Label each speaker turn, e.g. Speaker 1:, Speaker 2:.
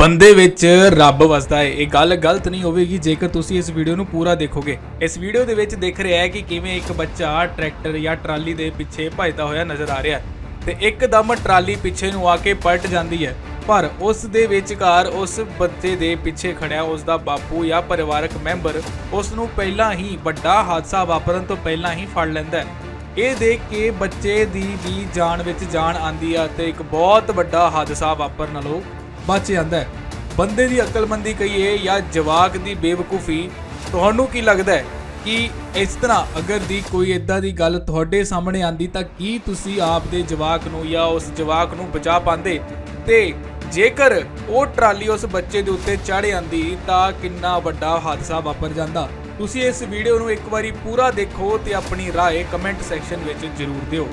Speaker 1: ਬੰਦੇ ਵਿੱਚ ਰੱਬ ਵਸਦਾ ਹੈ ਇਹ ਗੱਲ ਗਲਤ ਨਹੀਂ ਹੋਵੇਗੀ, ਜੇਕਰ ਤੁਸੀਂ ਇਸ ਵੀਡੀਓ ਨੂੰ ਪੂਰਾ ਦੇਖੋਗੇ। ਇਸ ਵੀਡੀਓ ਦੇ ਵਿੱਚ ਦਿਖ ਰਿਹਾ ਹੈ ਕਿ ਕਿਵੇਂ ਇੱਕ ਬੱਚਾ ਟਰੈਕਟਰ ਜਾਂ ਟਰਾਲੀ ਦੇ ਪਿੱਛੇ ਭੱਜਦਾ ਹੋਇਆ ਨਜ਼ਰ ਆ ਰਿਹਾ ਹੈ। ਤੇ ਇੱਕਦਮ ਟਰਾਲੀ ਪਿੱਛੇ ਨੂੰ ਆ ਕੇ ਪਲਟ ਜਾਂਦੀ ਹੈ। ਪਰ ਉਸ ਦੇ ਵਿਚਕਾਰ ਉਸ ਬੱਚੇ ਦੇ ਪਿੱਛੇ ਖੜਿਆ ਉਸ ਦਾ ਬਾਪੂ ਜਾਂ ਪਰਿਵਾਰਕ ਮੈਂਬਰ ਉਸ ਨੂੰ ਪਹਿਲਾਂ ਹੀ ਵੱਡਾ ਹਾਦਸਾ ਵਾਪਰਨ ਤੋਂ ਪਹਿਲਾਂ ਹੀ ਫੜ ਲੈਂਦਾ ਹੈ। ਇਹ ਦੇਖ ਕੇ ਬੱਚੇ ਦੀ ਵੀ ਜਾਨ ਵਿੱਚ ਜਾਨ ਆਂਦੀ ਆ ਤੇ ਇੱਕ ਬਹੁਤ ਵੱਡਾ ਹਾਦਸਾ ਵਾਪਰਨ ਨਾਲੋਂ ਬਚ ਜਾਂਦਾ ਹੈ, ਬੰਦੇ ਦੀ ਅਕਲਮੰਦੀ ਕਹੀਏ ਜਾਂ ਜਵਾਕ ਦੀ ਬੇਵਕੂਫੀ, ਤੁਹਾਨੂੰ ਕੀ ਲੱਗਦਾ ਹੈ ਕਿ ਇਸ ਤਰ੍ਹਾਂ ਅਗਰ ਦੀ ਕੋਈ ਇਦਾਂ ਦੀ ਗੱਲ ਤੁਹਾਡੇ ਸਾਹਮਣੇ ਆਂਦੀ ਤਾਂ ਕੀ ਤੁਸੀਂ ਆਪ ਦੇ ਜਵਾਕ ਨੂੰ ਜਾਂ ਉਸ ਜਵਾਕ ਨੂੰ ਬਚਾ ਪਾਉਂਦੇ ਤੇ ਜੇਕਰ ਉਹ ਟਰਾਲੀ ਉਸ ਬੱਚੇ ਦੇ ਉੱਤੇ ਚੜ ਜਾਂਦੀ ਤਾਂ ਕਿੰਨਾ ਵੱਡਾ ਹਾਦਸਾ ਵਾਪਰ ਜਾਂਦਾ। ਤੁਸੀਂ ਇਸ ਵੀਡੀਓ ਨੂੰ ਇੱਕ ਵਾਰੀ ਪੂਰਾ ਦੇਖੋ ਤੇ ਆਪਣੀ ਰਾਏ ਕਮੈਂਟ ਸੈਕਸ਼ਨ ਵਿੱਚ ਜ਼ਰੂਰ ਦਿਓ।